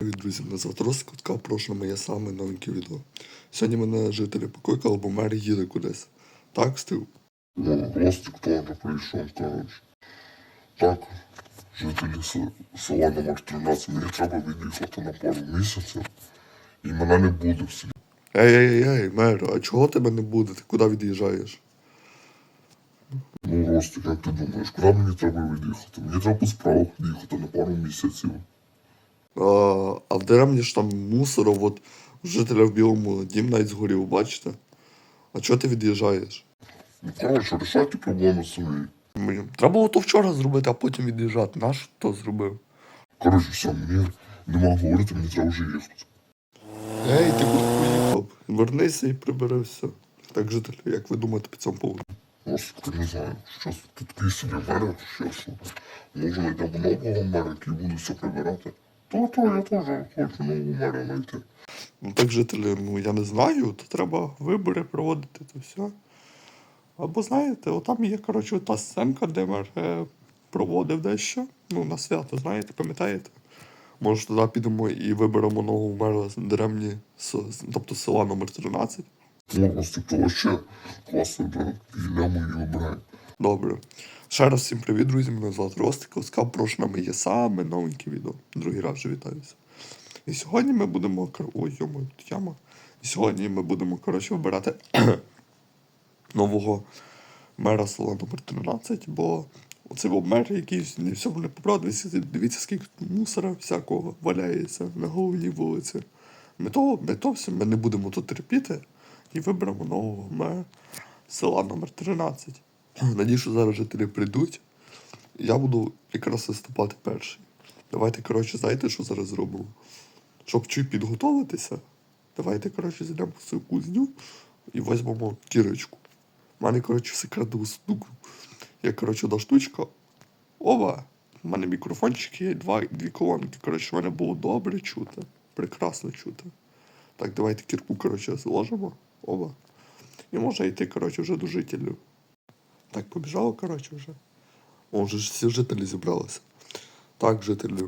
Привіт, друзі, мене звати Ростик, така прошу моє саме новеньке відео. Сьогодні мене жителі покликали, бо мер їде кудись. Так, Стив? Ну, Ростик теж прийшов, коротше. Так, жителі села номер 13, мені треба від'їхати на пару місяців, і мене не буде в селі. Ей, ей, ей, ей, мер, а чого тебе не буде? Ти куди від'їжджаєш? Ну, Ростик, як ти думаєш, куди мені треба від'їхати? Мені треба по справах від'їхати на пару місяців. А, в деревні ж там мусоро, от жителя в білому дім навіть згорів, бачите? А чого ти від'їжджаєш? Ну, коротше, рішайте проблеми свої. Мені Треба було то вчора зробити, а потім від'їжджати. Наш то зробив? Коротше, все, мені нема говорити, мені треба вже їхати. Ей, ти куди поїхав? Вернися і прибери все. Так, жителі, як ви думаєте по цьому поводу? Я не знаю, щось тут такий собі мер, що, що. Може, знайдемо нового мера, який буде все прибирати. То, то, я теж хочу нового мера знайти. Ну так жителі, ну я не знаю, то треба вибори проводити, то все. Або знаєте, отам є, коротше, та сценка, де мер е, проводив дещо. Ну, на свято, знаєте, пам'ятаєте? Може, туди підемо і виберемо нового мера с- тобто села номер 13. Ну, Ростик, то вообще класно, да, йдемо і вибираємо. Добре. Ще раз всім привіт, друзі. Мене звати Ростик. Ласкав, прошу на моє саме новеньке відео. Другий раз вже вітаюся. І сьогодні ми будемо. Ой, йомо, тут яма. І сьогодні ми будемо, коротше, вибирати нового мера села номер 13, бо оцей був мер, який не всьому не поправ. Дивіться, скільки мусора всякого валяється на головній вулиці. Ми то, ми то все, ми не будемо тут терпіти і виберемо нового мера села номер 13. Надію, що зараз жителі прийдуть. Я буду якраз виступати перший. Давайте, коротше, знаєте, що зараз зробимо? Щоб чуть підготуватися, давайте, коротше, зайдемо в цю кузню і візьмемо кірочку. У мене, коротше, секретну штуку. Я, коротше, одна штучка. Ова! У мене мікрофончик є, два, дві колонки. Коротше, в мене було добре чути. Прекрасно чути. Так, давайте кірку, коротше, зложимо. Ова. І можна йти, коротше, вже до жителів. Так, побіжало, коротше, вже. О, вже всі жителі зібралися. Так, жителі.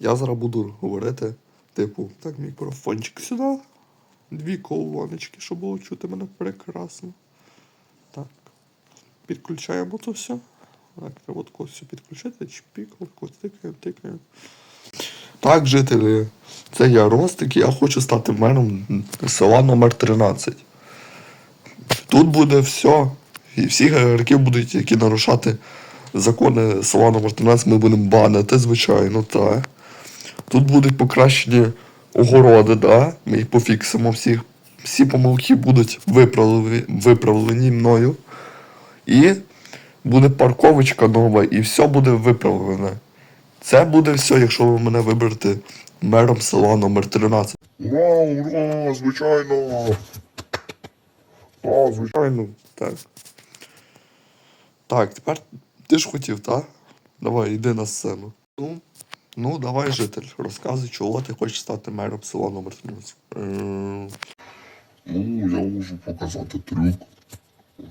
Я зараз буду говорити, типу, так, мікрофончик сюди. Дві колоночки, щоб було чути мене прекрасно. Так. Підключаємо то все. Так, треба от все підключити, чпік, тикаємо, тикаємо. Так, жителі, це я Ростик, я хочу стати мером села номер 13. Тут буде все. І всі ігроки будуть, які нарушати закони номер 13, ми будемо банити, звичайно, так. Тут будуть покращені огороди, да? ми їх пофіксимо всіх. Всі помилки будуть виправлені, виправлені мною. І буде парковочка нова, і все буде виправлене. Це буде все, якщо ви мене виберете мером села номер 13. Ура, ура, звичайно. Звичайно. Звичайно, так. Так, тепер ти ж хотів, так? Давай, йди на сцену. Ну, ну давай, житель, розказуй, чого ти хочеш стати мером села номер 13. Е, Ну, я можу показати трюк.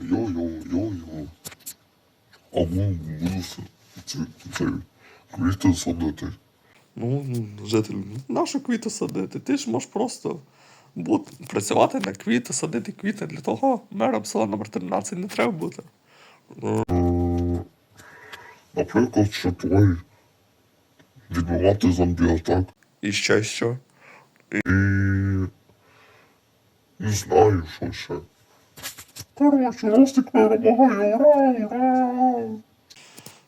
Йо-йо-йо-йо. Або буду с- це, це, квіти садити. Ну, житель, нашу квіти садити? Ти ж можеш просто бут, працювати на квіти, садити квіти. Для того мером села номер 13 не треба бути. Наприклад, що той відбивати зомбі-атак. І ще що? І не знаю, що ще. Коротше, Ростик перемагає, ура, ура!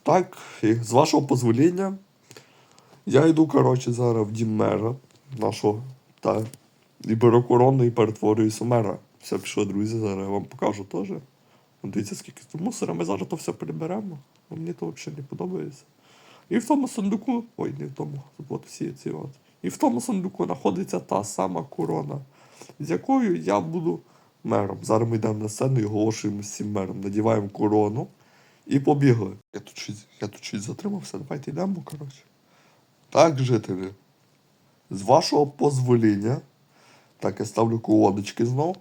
Так, і з вашого дозвоління, я йду, коротше, зараз в дім мера нашого, та, і беру корону і перетворююся в мера. Все пішло, друзі, зараз я вам покажу теж. От Дивіться, скільки тут мусора, ми зараз то все приберемо. бо Мені то взагалі не подобається. І в тому сундуку, ой, не в тому, от всі ці от. І в тому сундуку знаходиться та сама корона, з якою я буду мером. Зараз ми йдемо на сцену і оголошуємо всім мером. Надіваємо корону і побігли. Я тут щось, я тут щось затримався, давайте йдемо, коротше. Так, жителі. З вашого дозвоління, так я ставлю колодочки знов.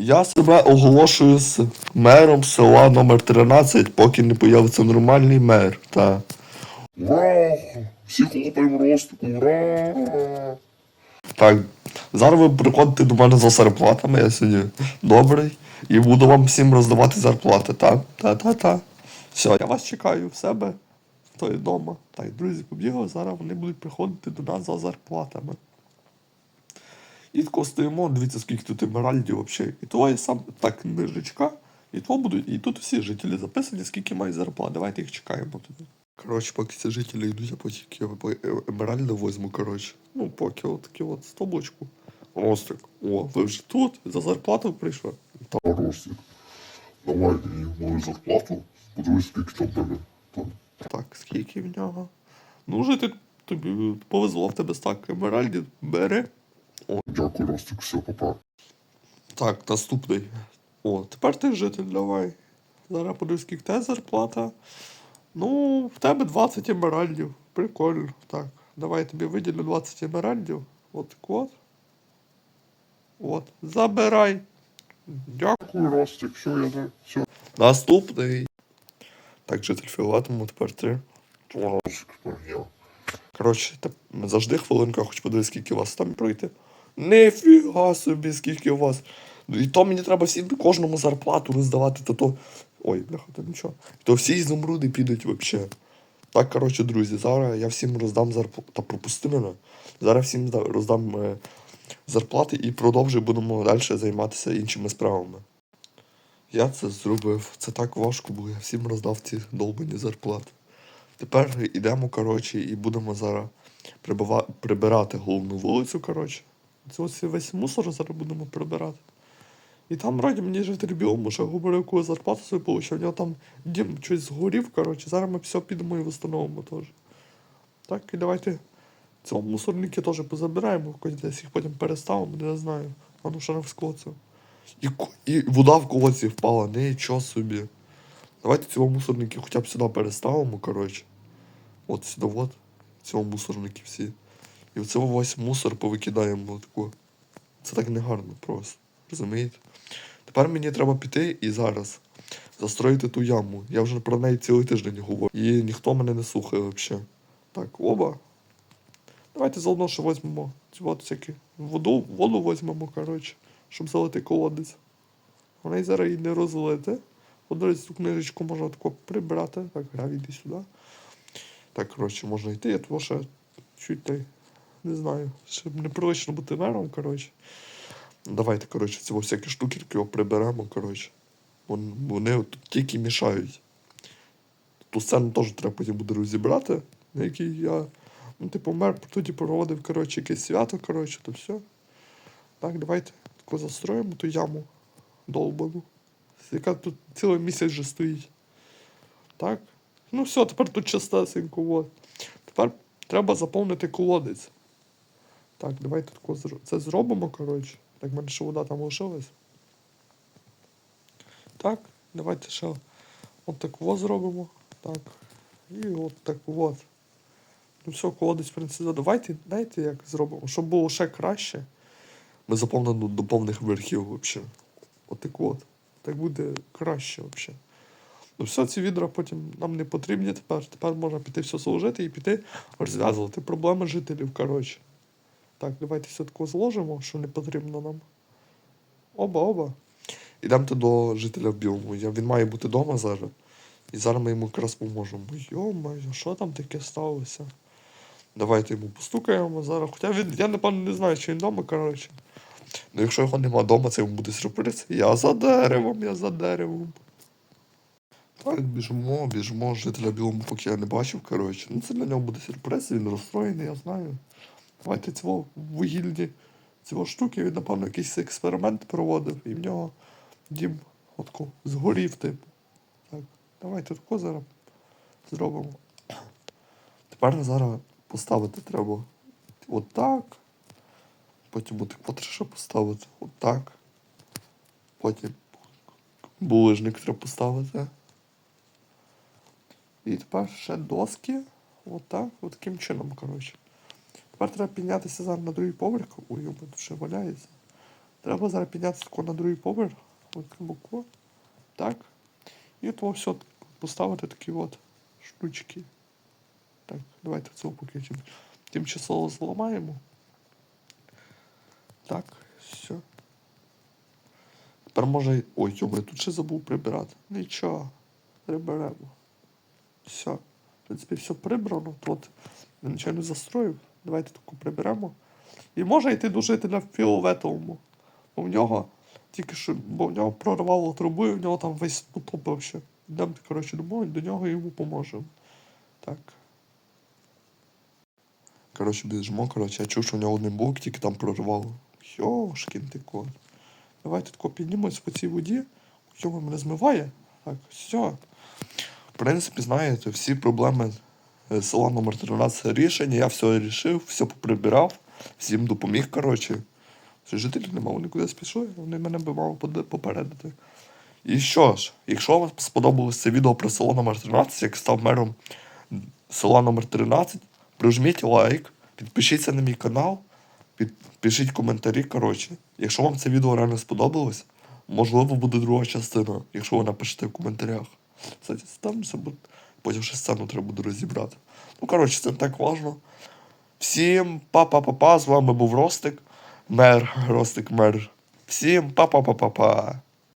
Я себе оголошую з мером села номер 13, поки не появиться нормальний мер. Та. Ура! Всі хлопаємо ростику, ура! Так, зараз ви приходите до мене за зарплатами, я сьогодні добрий. І буду вам всім роздавати зарплати, так? Та-та-та. Все, я вас чекаю в себе, хто є вдома. Так, друзі, побігли, зараз вони будуть приходити до нас за зарплатами. І тако стоїмо, дивіться, скільки тут емеральдів взагалі. І то я сам так книжечка. І то будуть, і тут всі жителі записані, скільки мають зарплат. Давайте їх чекаємо тоді. Коротше, поки ці жителі йдуть, я потім е- емеральди возьму, коротше. Ну, поки от такі от стовбочку. Ростик. О, ви вже тут? За зарплату прийшли? Та ростик. Давай мені мою зарплату, подивись, скільки там мене. Так, скільки в нього? Ну, вже ти тобі повезло в тебе стак емеральдів. Бери. Дякую, Ростик, все, папа. Так, наступний. О, тепер ти житель давай. Зараз подивись, скільки тебе зарплата. Ну, в тебе 20 емеральдів. Прикольно. Так, давай я тобі виділю 20 емеральдів. От от. От. Забирай. Дякую. Ростик, все, я. Все. Наступний. Так, житель фіолетовому, тепер ти. Коротше, завжди хвилинка, хоч подивись, скільки вас там пройти. Нифіга собі, скільки у вас. І то мені треба всім кожному зарплату роздавати, то то. Ой, бляха, то нічого. То всі ізумруди підуть взагалі. Так, коротше, друзі, зараз я всім роздам зарплату. Та пропусти мене. Зараз всім роздам е, зарплати і продовжую будемо далі займатися іншими справами. Я це зробив. Це так важко, бо я всім роздав ці долбані зарплати. Тепер йдемо, коротше, і будемо зараз прибирати головну вулицю, коротше. Це ось весь мусор зараз будемо прибирати. І там раді мені житель біому, що говорив, яку зарплату собі получив. У нього там дім щось згорів, коротше. Зараз ми все підемо і встановимо теж. Так, і давайте цього мусорники теж позабираємо, десь їх потім переставимо, не знаю. А ну шаров склоців. І, і вода в колодці впала, нічого собі. Давайте цього мусорники хоча б сюди переставимо, коротше. От сюди, от. Цього мусорники всі. І оце весь мусор повикидаємо тако. Це так негарно просто. Розумієте? Тепер мені треба піти і зараз застроїти ту яму. Я вже про неї цілий тиждень говорю. І ніхто мене не слухає взагалі. Так, оба. Давайте заодно ще візьмемо цю от всякі воду, воду візьмемо, коротше, щоб залити колодець. Вона й зараз її не розлити. От цю книжечку можна тако прибрати. Так, грав, іди сюди. Так, коротше, можна йти, я того ще чуть та й не знаю, щоб непривично бути мером, коротше. Давайте, коротше, ці всякі його приберемо, коротше. Вон- Вони от тільки мішають. Ту сцену теж треба потім буде розібрати, на якій я, ну, типу, мер тоді проводив, коротше, якесь свято, коротше, то все. Так, давайте тако застроїмо ту яму долбану, яка тут цілий місяць вже стоїть. Так. Ну все, тепер тут чистесенько, от. Тепер треба заповнити колодець. Так, давайте це зробимо, коротше. Так, ще вода там лишилась. Так, давайте ще от зробимо. Так. І от так от. Ну все, колодець, в принципі, давайте, знаєте, як зробимо, щоб було ще краще. Ми заповнимо до повних верхів взагалі. От так от. Так буде краще взагалі. Ну все, ці відра потім нам не потрібні тепер. Тепер можна піти все служити і піти розв'язувати проблеми жителів, коротше. Так, давайте все тако зложимо, що не потрібно нам. Оба, оба. Ідемте до жителя в білому. Він має бути вдома зараз. І зараз ми йому якраз поможемо. Йо-моє, що там таке сталося? Давайте йому постукаємо зараз. Хоча він, я напевно не знаю, чи він вдома, коротше. Ну якщо його нема вдома, це йому буде сюрприз. Я за деревом, я за деревом. Так, біжимо, біжимо, жителя білому, поки я не бачив, коротше. Ну це для нього буде сюрприз, він розстроєний, я знаю. Давайте цього вугільні цього штуки, він, напевно, якийсь експеримент проводив, і в нього дім отко згорів, типу. Так, давайте тако зараз зробимо. Тепер зараз поставити треба отак. Потім отак от ще поставити отак. Потім булижник треба поставити. І тепер ще доски. Отак, от таким чином, коротше. Тепер треба піднятися зараз на другий поверх. Ой, у мене ще валяється. Треба зараз піднятися тако на другий поверх. От боку. Так. І то все поставити такі от штучки. Так, давайте цього поки тимчасово зламаємо. Так, все. Тепер може. Ой, йому я тут ще забув прибирати. Нічого. Приберемо. Все. В принципі, все прибрано. Тут я не застроїв. Давайте таку приберемо. І може йти до жителя фіолетовому. Бо в нього тільки що, бо в нього прорвало трубу, і в нього там весь потопився. Йдемо, коротше, домой, до нього і йому поможемо. Так. Коротше, біжимо, коротше, я чув, що в нього один блок тільки там прорвало. Йошкін ти кот. Давайте тако піднімемось по цій воді. Його мене змиває. Так, все. В принципі, знаєте, всі проблеми села номер 13 рішення. Я все вирішив, все поприбирав, всім допоміг, коротше. Жителів нема, вони кудись пішли, вони мене би мали попередити. І що ж, якщо вам сподобалось це відео про село номер 13, як став мером села номер 13, прижміть лайк, підпишіться на мій канал, підпишіть коментарі. Коротше, якщо вам це відео реально сподобалось, можливо, буде друга частина, якщо ви напишете в коментарях. Кстати, там все буде. Потім ще сцену треба буде розібрати. Ну, коротше, це не так важно. Всім па-па-па-па, з вами був Ростик, мер, Ростик мер. Всім па-па-па-па-па.